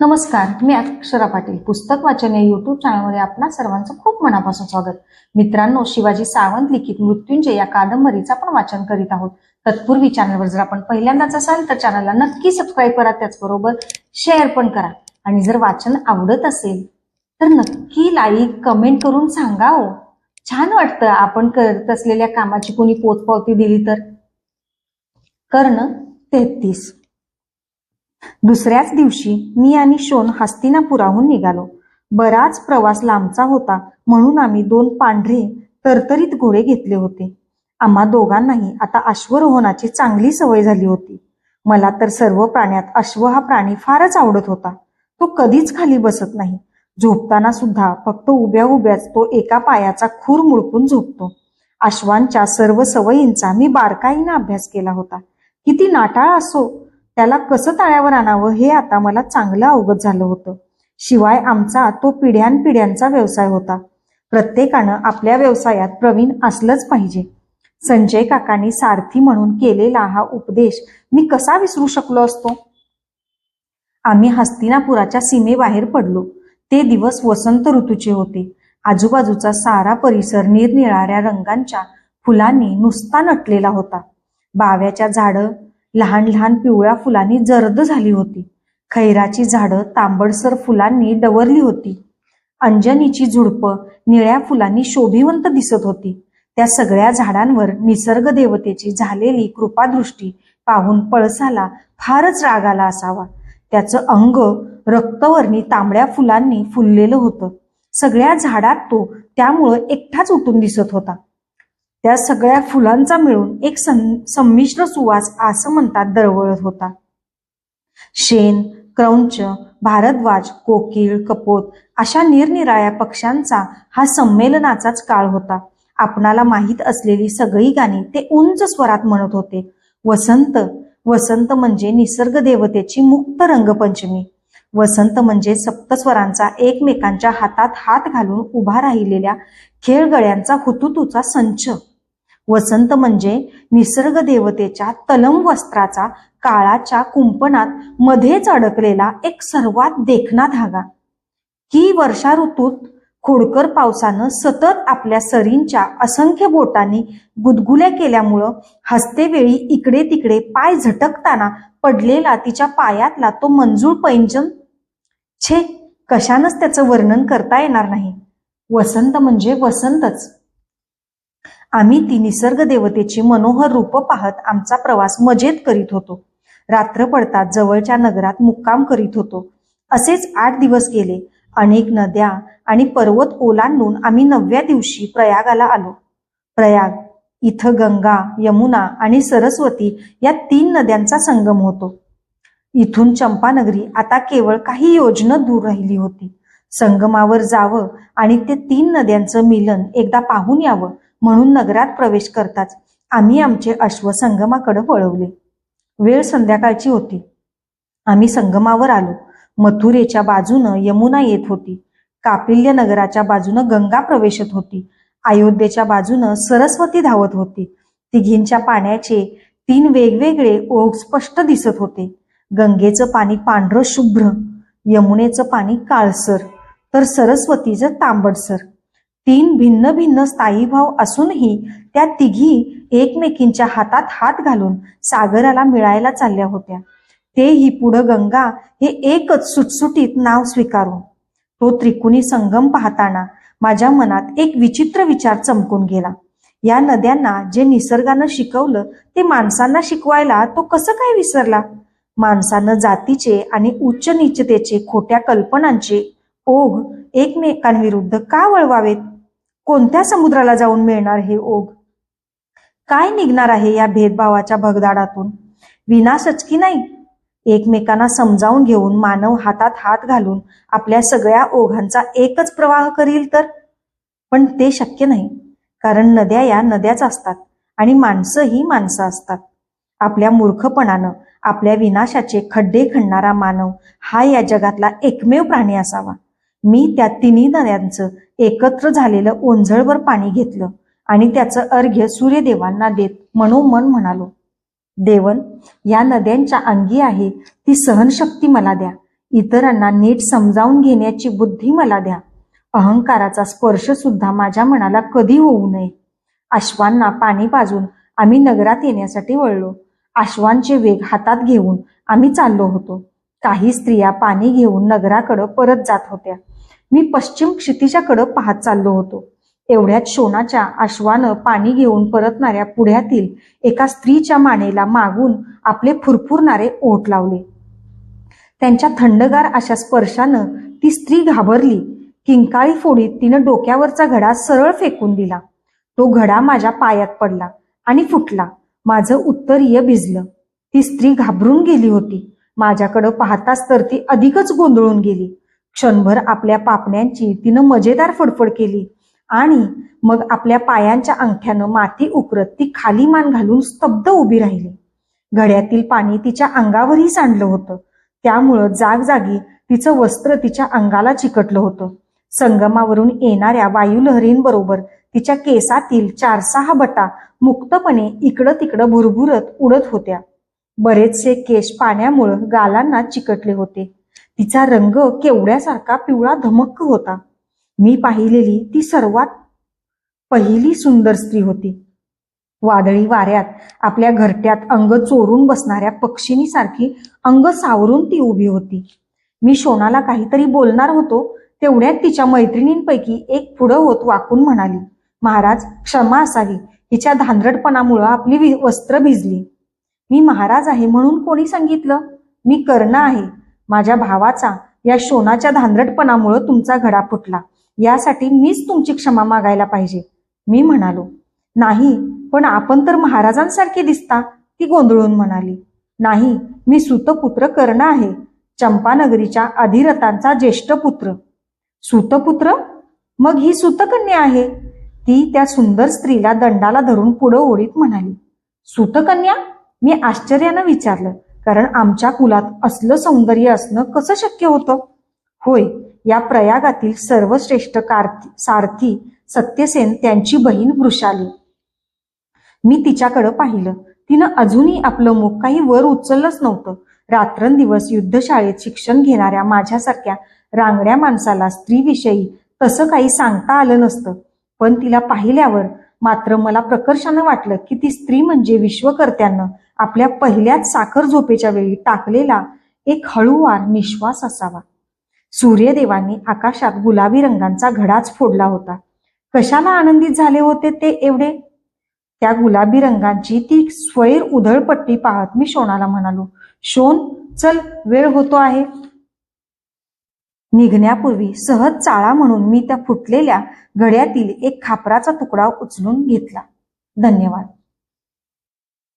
नमस्कार मी अक्षरा पाटील. पुस्तक वाचन या युट्यूब चॅनलमध्ये आपणा सर्वांचं खूप मनापासून स्वागत. मित्रांनो शिवाजी सावंत लिखित मृत्युंजय या कादंबरीचं आपण वाचन करीत आहोत. तत्पूर्वी चॅनलवर जर आपण पहिल्यांदाच असाल तर चॅनलला नक्की सबस्क्राईब करा. त्याचबरोबर शेअर पण करा. आणि जर वाचन आवडत असेल तर नक्की लाईक कमेंट करून सांगा हो. छान वाटतं आपण करत असलेल्या कामाची कोणी पोचपावती दिली तर. कर्ण तेहतीस. दुसऱ्याच दिवशी मी आणि शोन हस्तिनापुराहून निघालो. बराच प्रवास लांबचा होता म्हणून आम्ही दोन पांढरे तरतरीत घोडे घेतले होते. आम्हा दोघांनाही आता अश्वरोहणाची चांगली सवय झाली होती. मला तर सर्व प्राण्यात अश्व हा प्राणी फारच आवडत होता. तो कधीच खाली बसत नाही. झोपताना सुद्धा फक्त उभ्या उभ्याच तो एका पायाचा खूर मुडकून झोपतो. अश्वांच्या सर्व सवयींचा मी बारकाईनं अभ्यास केला होता. किती नाटाळ असो त्याला कसं ताळ्यावर आणावं हे आता मला चांगलं अवगत झालं होतं. शिवाय आमचा तो पिढ्यानपिढ्यांचा व्यवसाय होता. प्रत्येकानं आपल्या व्यवसायात प्रवीण असलंच पाहिजे. संजय काकांनी सारथी म्हणून केलेला हा उपदेश मी कसा विसरू शकलो असतो? आम्ही हस्तिनापुराच्या सीमेबाहेर पडलो. ते दिवस वसंत ऋतूचे होते. आजूबाजूचा सारा परिसर निरनिराळ्या रंगांच्या फुलांनी नुसता नटलेला होता. बाव्याच्या झाडं लहान लहान पिवळ्या फुलांनी जर्द झाली होती. खैराची झाडं तांबडसर फुलांनी डवरली होती. अंजनीची झुडपं निळ्या फुलांनी शोभिवंत दिसत होती. त्या सगळ्या झाडांवर निसर्ग देवतेची झालेली कृपादृष्टी पाहून पळसाला फारच राग आला असावा. त्याचं अंग रक्तवर्णी तांबड्या फुलांनी फुललेलं होतं. सगळ्या झाडात तो त्यामुळं एकटाच उठून दिसत होता. त्या सगळ्या फुलांचा मिळून एक संमिश्र सुवास असं म्हणतात दरवळत होता. शेण क्रौंच भारद्वाज कोकिळ कपोत अशा निरनिराळ्या पक्ष्यांचा हा संमेलनाचाच काळ होता. आपणाला माहीत असलेली सगळी गाणी ते उंच स्वरात म्हणत होते. वसंत वसंत म्हणजे निसर्ग देवतेची मुक्त रंगपंचमी. वसंत म्हणजे सप्तस्वरांचा एकमेकांच्या हातात हात घालून उभा राहिलेल्या खेळगळ्यांचा हुतुतूचा संच. वसंत म्हणजे निसर्ग देवतेच्या तलम वस्त्राचा काळाच्या कुंपणात मध्येच अडकलेला एक सर्वात देखणा धागा. ही वर्षा ऋतूत खोडकर पावसानं सतत आपल्या सरींच्या असंख्य बोटांनी गुदगुल्या केल्यामुळं हसतेवेळी इकडे तिकडे पाय झटकताना पडलेला तिच्या पायातला तो मंजूळ पैंजन छे कशानंच त्याचं वर्णन करता येणार नाही. वसंत म्हणजे वसंतच. आम्ही ती निसर्ग देवतेची मनोहर रूप पाहत आमचा प्रवास मजेत करीत होतो. रात्र पडतात जवळच्या नगरात मुक्काम करीत होतो. असेच आठ दिवस गेले. अनेक नद्या आणि पर्वत ओलांडून आम्ही नवव्या दिवशी प्रयागाला आलो. प्रयाग इथं गंगा यमुना आणि सरस्वती या तीन नद्यांचा संगम होतो. इथून चंपानगरी आता केवळ काही योजना दूर राहिली होती. संगमावर जावं आणि ते तीन नद्यांचं मिलन एकदा पाहून यावं म्हणून नगरात प्रवेश करताच आम्ही आमचे अश्व संगमाकडे वळवले. वेळ संध्याकाळची होती. आम्ही संगमावर आलो. मथुरेच्या बाजूनं यमुना येत होती. कापिल्य नगराच्या बाजूनं गंगा प्रवेशत होती. अयोध्येच्या बाजूनं सरस्वती धावत होती. तिघींच्या पाण्याचे तीन वेगवेगळे ओघ स्पष्ट दिसत होते. गंगेचं पाणी पांढरं शुभ्र यमुनेचं पाणी काळसर तर सरस्वतीचं तांबडसर. तीन भिन्न भिन्न स्थायीभाव असूनही त्या तिघी एकमेकींच्या हातात हात घालून सागराला मिळायला चालल्या होत्या. तेही पुढं गंगा हे एकच सुटसुटीत नाव स्वीकारून. तो त्रिकुणी संगम पाहताना माझ्या मनात एक विचित्र विचार चमकून गेला. या नद्यांना जे निसर्गानं शिकवलं ते माणसांना शिकवायला तो कसं काय विसरला? माणसानं जातीचे आणि उच्च निचतेचे खोट्या कल्पनांचे ओघ एकमेकांविरुद्ध का वळवावेत? कोणत्या समुद्राला जाऊन मिळणार हे ओघ? काय निघणार आहे या भेदभावाच्या भगदाडातून? विनाशच की नाही? एकमेकांना समजावून घेऊन मानव हातात हात घालून आपल्या सगळ्या ओघांचा एकच प्रवाह करील तर? पण ते शक्य नाही कारण नद्या या नद्याच असतात आणि माणसं ही माणसं असतात. आपल्या मूर्खपणानं आपल्या विनाशाचे खड्डे खणणारा मानव हा या जगातला एकमेव प्राणी असावा. मी त्या तिन्ही नद्यांचं एकत्र झालेलं ओंझळवर पाणी घेतलं आणि त्याचं अर्घ्य सूर्यदेवांना देत मनोमन म्हणालो देवन या नद्यांच्या अंगी आहे ती सहनशक्ती मला द्या. इतरांना नीट समजावून घेण्याची बुद्धी मला द्या. अहंकाराचा स्पर्श सुद्धा माझ्या मनाला कधी होऊ नये. अश्वांना पाणी पाजून आम्ही नगरात येण्यासाठी वळलो. आश्वांचे वेग हातात घेऊन आम्ही चाललो होतो. काही स्त्रिया पाणी घेऊन नगराकडं परत जात होत्या. मी पश्चिम क्षितिजाकडं पाहत चाललो होतो. एवढ्यात शोणाच्या आश्वानं पाणी घेऊन परतणाऱ्या पुढ्यातील एका स्त्रीच्या मानेला मागून आपले फुरफुरणारे ओठ लावले. त्यांच्या थंडगार अशा स्पर्शानं ती स्त्री घाबरली. किंकाळी फोडीत तिनं डोक्यावरचा घडा सरळ फेकून दिला. तो घडा माझ्या पायात पडला आणि फुटला. माझं उत्तरीय भिजलं. ती स्त्री घाबरून गेली होती. माझ्याकडं पाहताच तर ती अधिकच गोंधळून गेली. क्षणभर आपल्या पापण्यांची तिनं मजेदार फडफड केली. आणि मग आपल्या पायांच्या अंगठ्यानं माती उकरत ती खाली मान घालून स्तब्ध उभी राहिली. घड्यातील पाणी तिच्या अंगावरही सांडलं होतं. त्यामुळं जागजागी तिचं वस्त्र तिच्या अंगाला चिकटलं होतं. संगमावरून येणाऱ्या वायुलहरींबरोबर तिच्या केसातील चार सहा बटा मुक्तपणे इकडं तिकडं भुरभुरत उडत होत्या. बरेचसे केश पाण्यामुळं गालांना चिकटले होते. तिचा रंग केवड्यासारखा पिवळा धमक्क होता. मी पाहिलेली ती सर्वात पहिली सुंदर स्त्री होती. वादळी वाऱ्यात आपल्या घरट्यात अंग चोरून बसणाऱ्या पक्षिणीसारखी अंग सावरून ती उभी होती. मी शोनाला काहीतरी बोलणार होतो तेवढ्यात तिच्या मैत्रिणींपैकी एक पुढं होत वाकून म्हणाली महाराज क्षमा असावी. हिच्या धांदरटपणामुळं आपली वस्त्र भिजली. मी महाराज आहे म्हणून कोणी सांगितलं? मी कर्ण आहे. माझ्या भावाचा या शोनाच्या धांदरटपणामुळं तुमचा घडा फुटला. यासाठी मीच तुमची क्षमा मागायला पाहिजे. मी म्हणालो नाही पण आपण तर महाराजांसारखे दिसता ती गोंधळून म्हणाली. नाही मी सुतपुत्र कर्ण आहे. चंपानगरीच्या अधिरथांचा ज्येष्ठ पुत्र. सुतपुत्र? मग ही सुतकन्या आहे? ती त्या सुंदर स्त्रीला दंडाला धरून पुढं ओढीत म्हणाली सुतकन्या मी आश्चर्यानं विचारलं कारण आमच्या कुलात असलं सौंदर्य असणं कसं शक्य होतं? होय या प्रयागातील सर्वश्रेष्ठ कार्ती सारथी सत्यसेन त्यांची बहीण वृषाली. मी तिच्याकडं पाहिलं. तिनं अजूनही आपलं मुख काही वर उचललंच नव्हतं. रात्रंदिवस युद्धशाळेत शिक्षण घेणाऱ्या माझ्यासारख्या रांगड्या माणसाला स्त्रीविषयी तसं काही सांगता आलं नसतं. पण तिला पाहिल्यावर मात्र मला प्रकर्षानं वाटलं की ती स्त्री म्हणजे विश्वकर्त्यानं आपल्या पहिल्याच साखर झोपेच्या वेळी टाकलेला एक हळूवार निश्वास असावा. सूर्यदेवांनी आकाशात गुलाबी रंगांचा घडाच फोडला होता. कशाला आनंदित झाले होते ते एवढे? त्या गुलाबी रंगांची ती स्वैर उधळपट्टी पाहत मी शोणाला म्हणालो शोन चल वेळ होतो आहे. निघण्यापूर्वी सहज चाळा म्हणून मी त्या फुटलेल्या घड्यातील एक खापराचा तुकडा उचलून घेतला. धन्यवाद.